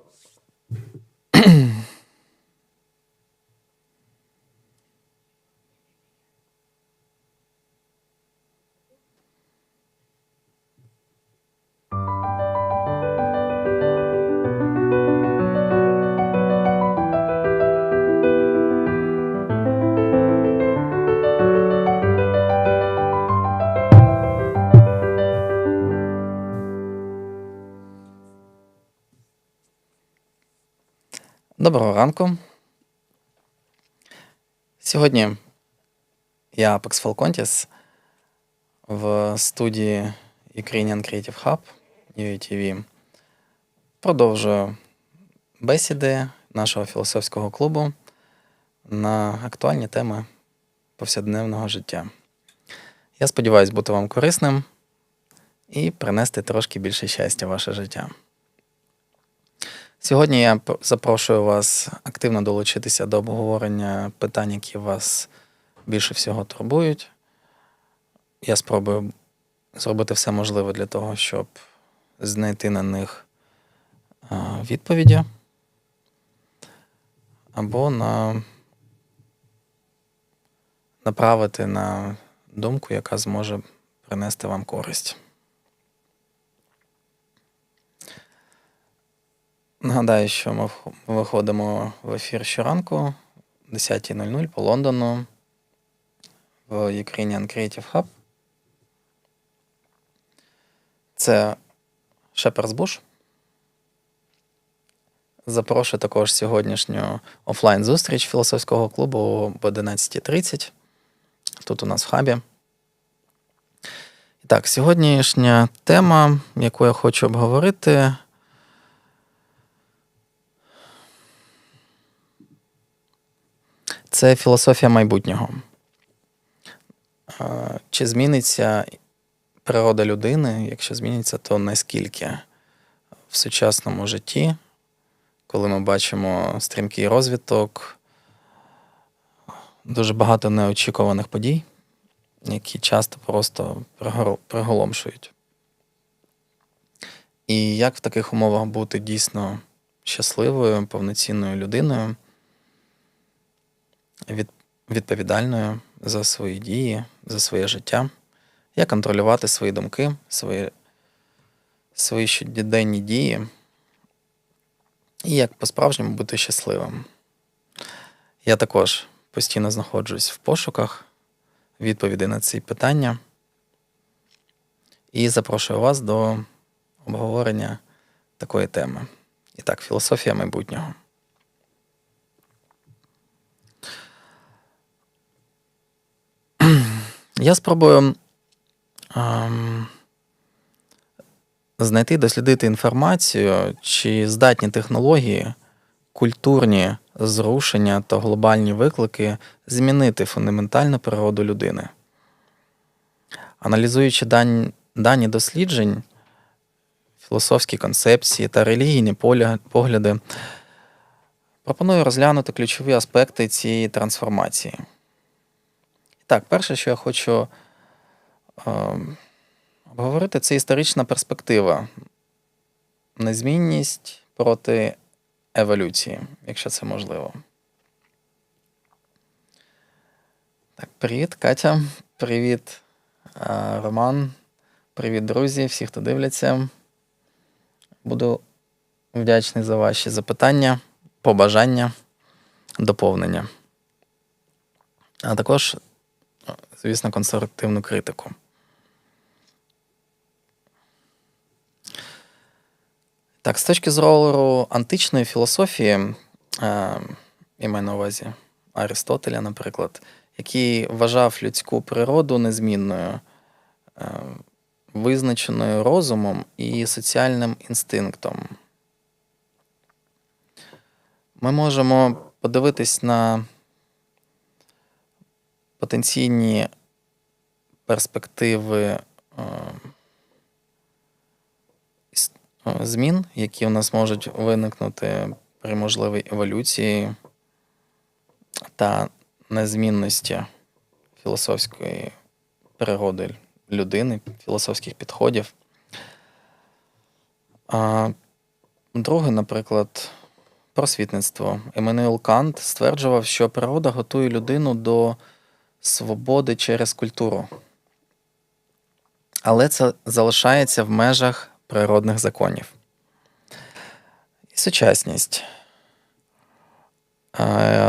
personas. Доброго ранку. Сьогодні я Apex Falcontis в студії Ukrainian Creative Hub UATV. Продовжую бесіди нашого філософського клубу на актуальні теми повсякденного життя. Я сподіваюся бути вам корисним і принести трошки більше щастя в ваше життя. Сьогодні я запрошую вас активно долучитися до обговорення питань, які вас більше всього турбують. Я спробую зробити все можливе для того, щоб знайти на них відповіді або на направити на думку, яка зможе принести вам користь. Нагадаю, що ми виходимо в ефір щоранку о 10.00 по Лондону в Ukrainian Creative Hub. Це Bush. Запрошую також сьогоднішню офлайн-зустріч філософського клубу об 11.30. Тут у нас в хабі. І так, сьогоднішня тема, яку я хочу обговорити. Це філософія майбутнього. Е, Чи зміниться природа людини? Якщо зміниться, то наскільки в сучасному житті, коли ми бачимо стрімкий розвиток, дуже багато неочікуваних подій, які часто просто приголомшують. І як в таких умовах бути дійсно щасливою, повноцінною людиною? Від, відповідальною за свої дії, за своє життя, як контролювати свої думки, свої, свої щоденні дії, і як по-справжньому бути щасливим. Я також постійно знаходжусь в пошуках відповідей на ці питання і запрошую вас до обговорення такої теми. І так, філософія майбутнього. Я спробую ем, знайти, дослідити інформацію, чи здатні технології, культурні зрушення та глобальні виклики змінити фундаментальну природу людини. Аналізуючи дані, дані досліджень, філософські концепції та релігійні погляди, пропоную розглянути ключові аспекти цієї трансформації. Так, перше, що я хочу е, обговорити, це історична перспектива. Незмінність проти еволюції, якщо це можливо. Так, привіт, Катя. Привіт, е, Роман. Привіт, друзі, всі, хто дивляться. Буду вдячний за ваші запитання, побажання, доповнення. А також звісно, конструктивну критику. Так, з точки зору античної філософії, е, маю на увазі Аристотеля, наприклад, який вважав людську природу незмінною, е, визначеною розумом і соціальним інстинктом. Ми можемо подивитись на потенційні перспективи е, е, змін, які у нас можуть виникнути при можливій еволюції та незмінності філософської природи людини, філософських підходів. Друге, наприклад, просвітництво. Еммануел Кант стверджував, що природа готує людину до свободи через культуру. Але це залишається в межах природних законів. І сучасність.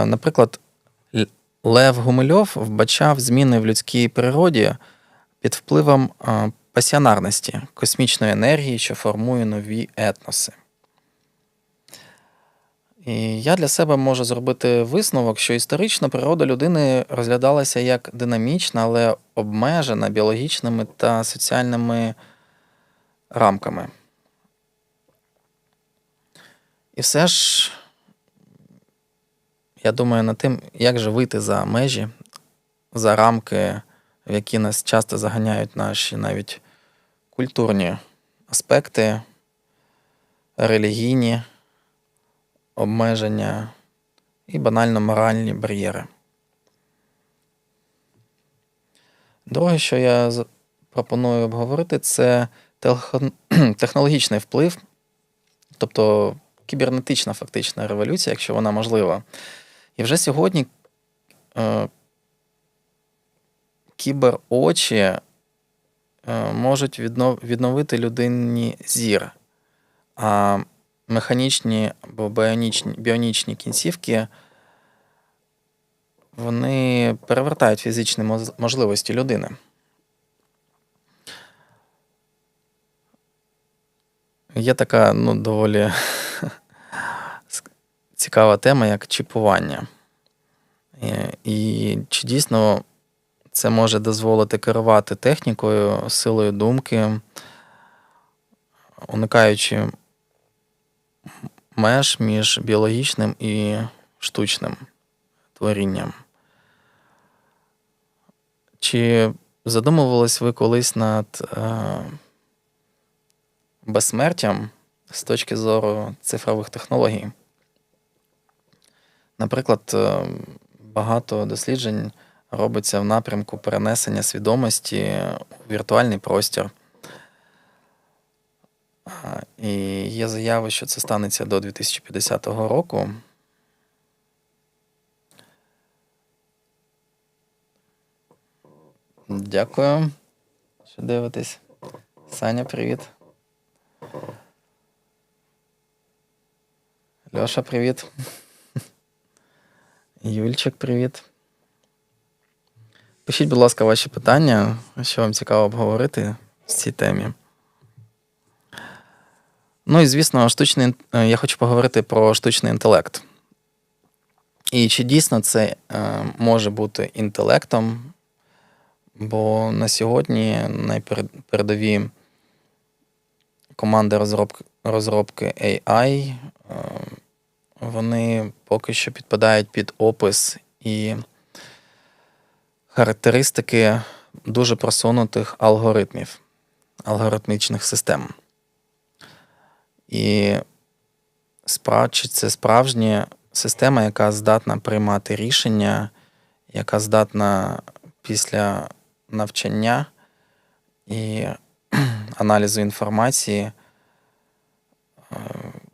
Наприклад, Лев Гумильов вбачав зміни в людській природі під впливом пасіонарності, космічної енергії, що формує нові етноси. І я для себе можу зробити висновок, що історично природа людини розглядалася як динамічна, але обмежена біологічними та соціальними рамками. І все ж, я думаю над тим, як же вийти за межі, за рамки, в які нас часто заганяють наші навіть культурні аспекти, релігійні обмеження і банально моральні бар'єри. Друге, що я пропоную обговорити, це технологічний вплив, тобто кібернетична фактична революція, якщо вона можлива. І вже сьогодні е, кіберочі е, можуть відновити людині зір. А механічні або біонічні, біонічні кінцівки вони перевертають фізичні можливості людини. Є така ну, доволі цікава тема, як чіпування. І чи дійсно це може дозволити керувати технікою, силою думки, уникаючи меж між біологічним і штучним творінням. Чи задумувались ви колись над е, безсмертям з точки зору цифрових технологій? Наприклад, е, багато досліджень робиться в напрямку перенесення свідомості у віртуальний простір. І є заяви, що це станеться до 2050 року. Дякую, що дивитесь. Саня, привіт. Льоша, привіт. Юльчик, привіт. Пишіть, будь ласка, ваші питання, що вам цікаво обговорити в цій темі. Ну і звісно, штучний е, я хочу поговорити про штучний інтелект. І чи дійсно це е, може бути інтелектом? Бо на сьогодні найпередові команди розробки розробки AI, е, вони поки що підпадають під опис і характеристики дуже просунутих алгоритмів, алгоритмічних систем. І чи це справжня система, яка здатна приймати рішення, яка здатна після навчання і аналізу інформації е,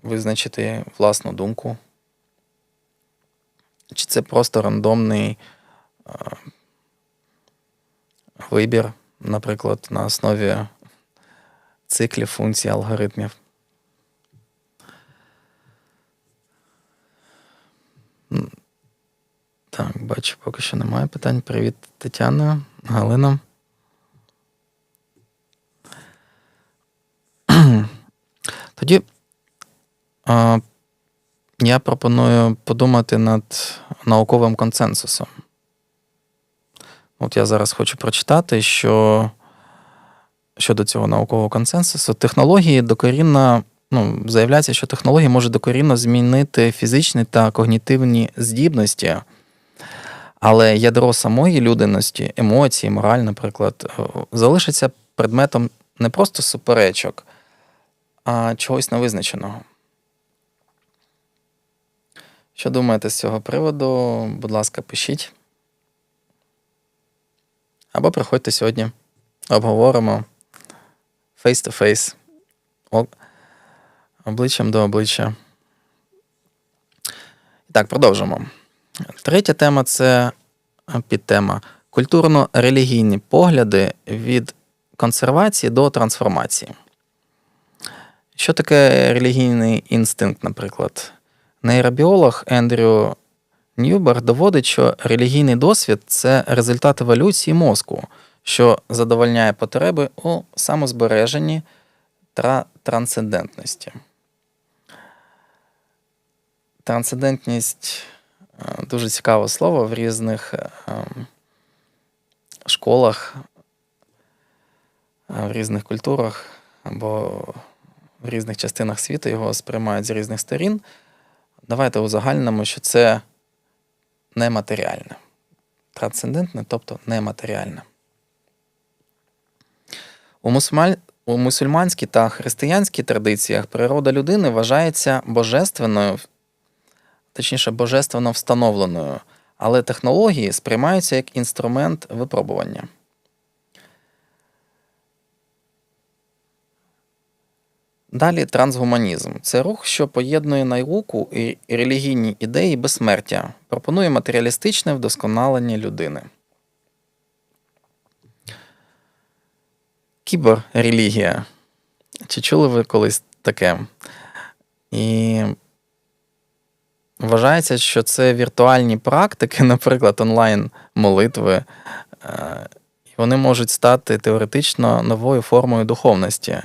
визначити власну думку. Чи це просто рандомний е, вибір, наприклад, на основі циклів функцій алгоритмів? Так, бачу, поки що немає питань. Привіт, Тетяна, Галина. Тоді а, я пропоную подумати над науковим консенсусом. От я зараз хочу прочитати, що щодо цього наукового консенсусу, технології докорінно ну, заявляється, що технології можуть докорінно змінити фізичні та когнітивні здібності, але ядро самої людяності, емоції, мораль, наприклад, е, залишиться предметом не просто суперечок, а чогось невизначеного. Що думаєте з цього приводу? Будь ласка, пишіть. Або приходьте сьогодні, обговоримо face-to-face обличчям до обличчя. І так, продовжимо. Третя тема це підтема культурно-релігійні погляди від консервації до трансформації. Що таке релігійний інстинкт, наприклад? Нейробіолог Ендрю Ньюбер доводить, що релігійний досвід це результат еволюції мозку, що задовольняє потреби у самозбереженні та трансцендентності. Трансцендентність е, дуже цікаве слово в різних ем, школах, в різних культурах або в різних частинах світу його сприймають з різних сторін. Давайте узагальнимо, що це нематеріальне. Трансцендентне, тобто нематеріальне. У, мусульман... у мусульманській та християнській традиціях природа людини вважається божественною, точніше, божественно встановленою, але технології сприймаються як інструмент випробування. Далі трансгуманізм це рух, що поєднує науку і релігійні ідеї безсмертя, пропонує матеріалістичне вдосконалення людини. Кіберрелігія. Чи чули ви колись таке? І вважається, що це віртуальні практики, наприклад, онлайн-молитви, е, і вони можуть стати теоретично новою формою духовності.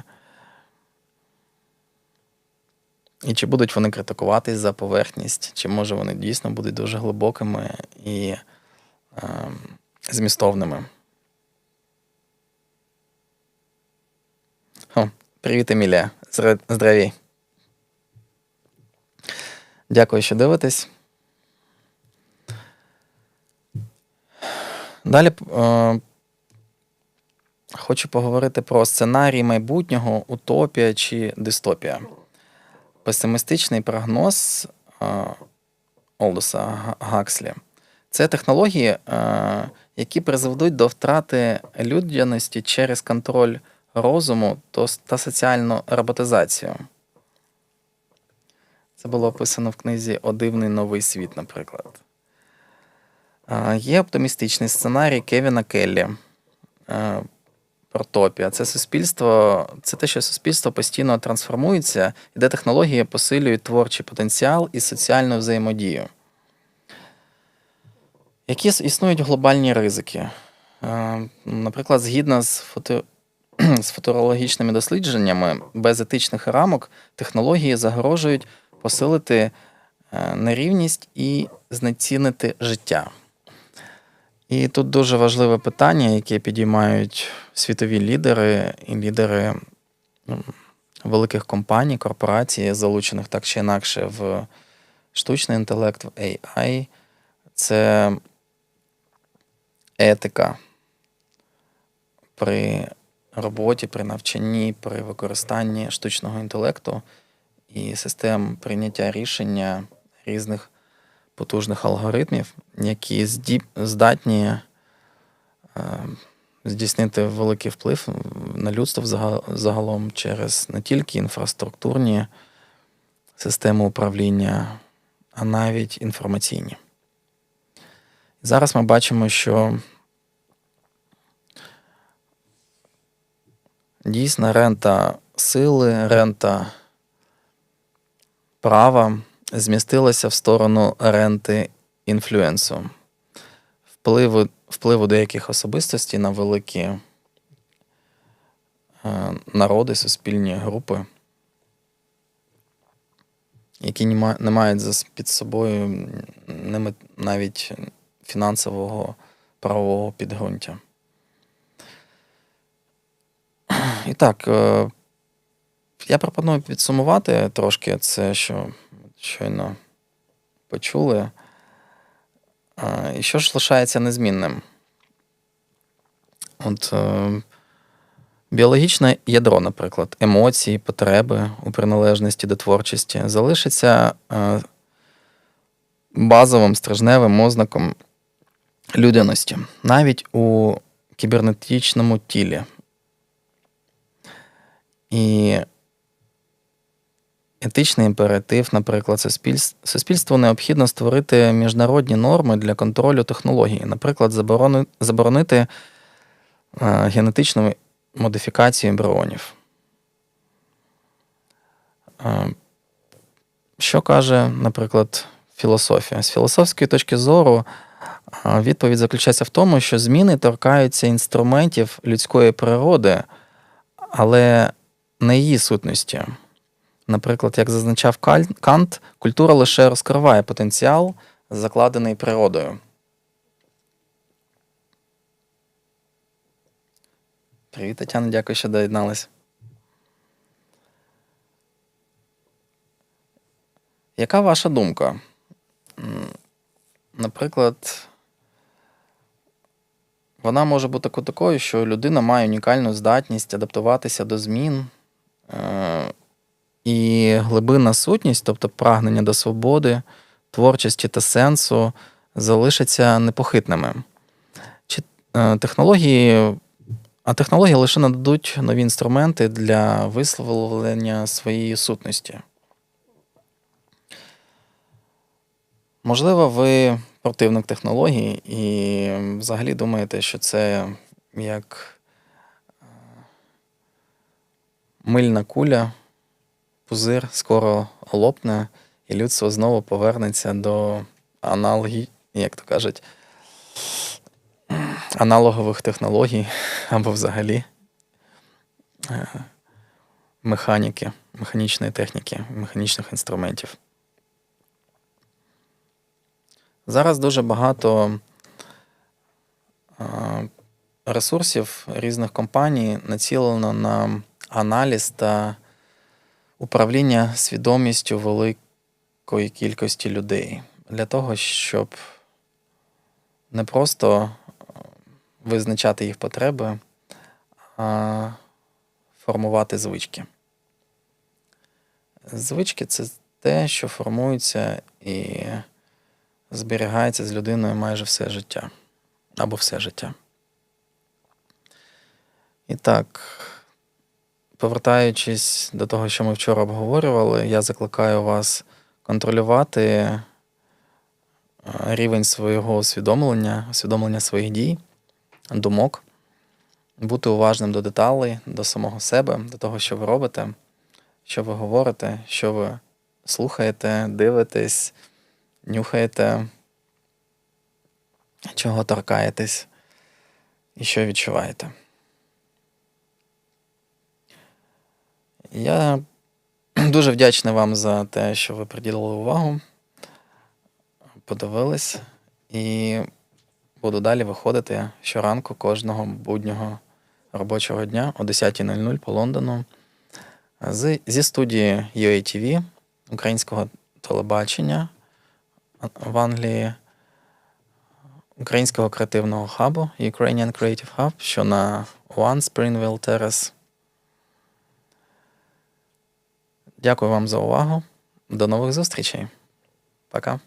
І чи будуть вони критикуватись за поверхність, чи може вони дійсно будуть дуже глибокими і е, змістовними. О, Привіт, Емілія. Здравій. Дякую, що дивитесь. Далі е, хочу поговорити про сценарій майбутнього, утопія чи дистопія песимістичний прогноз Олдоса Гакслі це технології, які призведуть до втрати людяності через контроль розуму та соціальну роботизацію. Це було описано в книзі О дивний новий світ, наприклад. Є оптимістичний сценарій Кевіна Келлі Протопія. Це суспільство, це те, що суспільство постійно трансформується, і де технології посилюють творчий потенціал і соціальну взаємодію. Які існують глобальні ризики? Наприклад, згідно з фото... з футурологічними дослідженнями, без етичних рамок технології загрожують посилити е, нерівність і знецінити життя. І тут дуже важливе питання, яке підіймають світові лідери і лідери ну, великих компаній, корпорацій, залучених так чи інакше в штучний інтелект, в AI. Це етика при роботі, при навчанні, при використанні штучного інтелекту і систем прийняття рішення різних потужних алгоритмів, які здатні е, здійснити великий вплив на людство загалом через не тільки інфраструктурні системи управління, а навіть інформаційні. Зараз ми бачимо, що дійсно рента сили, рента права змістилася в сторону ренти інфлюенсу, впливу впливу деяких особистостей на великі е, народи, суспільні групи, які не мають під собою навіть фінансового правового підґрунтя. І так, е, я пропоную підсумувати трошки це, що щойно почули. І що ж лишається незмінним? От е, Біологічне ядро, наприклад, емоції, потреби у приналежності до творчості залишиться е, базовим стражневим ознаком людяності, навіть у кібернетичному тілі. І етичний імператив, наприклад, суспільс- суспільству необхідно створити міжнародні норми для контролю технологій, наприклад, заборони- заборонити е, генетичну модифікацію ембріонів. Е, Що каже, наприклад, філософія? З філософської точки зору а, відповідь заключається в тому, що зміни торкаються інструментів людської природи, але не її сутності. Наприклад, як зазначав Кант, культура лише розкриває потенціал, закладений природою. Привіт, Тетяна, дякую, що доєдналась. Яка ваша думка? Наприклад, вона може бути такою, що людина має унікальну здатність адаптуватися до змін, е, і глибинна сутність, тобто прагнення до свободи, творчості та сенсу, залишаться непохитними. Чи е, технології, а технології лише нададуть нові інструменти для висловлення своєї сутності. Можливо, ви противник технологій і взагалі думаєте, що це як е, мильна куля, пузир скоро лопне, і людство знову повернеться до аналогі, як то кажуть, аналогових технологій або взагалі е, механіки, механічної техніки, механічних інструментів. Зараз дуже багато е, ресурсів різних компаній націлено на аналіз та управління свідомістю великої кількості людей для того, щоб не просто е, визначати їх потреби, а формувати звички. Звички це те, що формується і зберігається з людиною майже все життя або все життя. І так, повертаючись до того, що ми вчора обговорювали, я закликаю вас контролювати е, рівень свого усвідомлення, усвідомлення своїх дій, думок, бути уважним до деталей, до самого себе, до того, що ви робите, що ви говорите, що ви слухаєте, дивитесь, нюхаєте, чого торкаєтесь і що відчуваєте. Я дуже вдячний вам за те, що ви приділили увагу, подивились, і буду далі виходити щоранку кожного буднього робочого дня о 10.00 по Лондону зі студії UATV українського телебачення в Англії, українського креативного хабу Ukrainian Creative Hub, що на One Springville Terrace. Дякую вам за увагу. До нових зустрічей. Пока.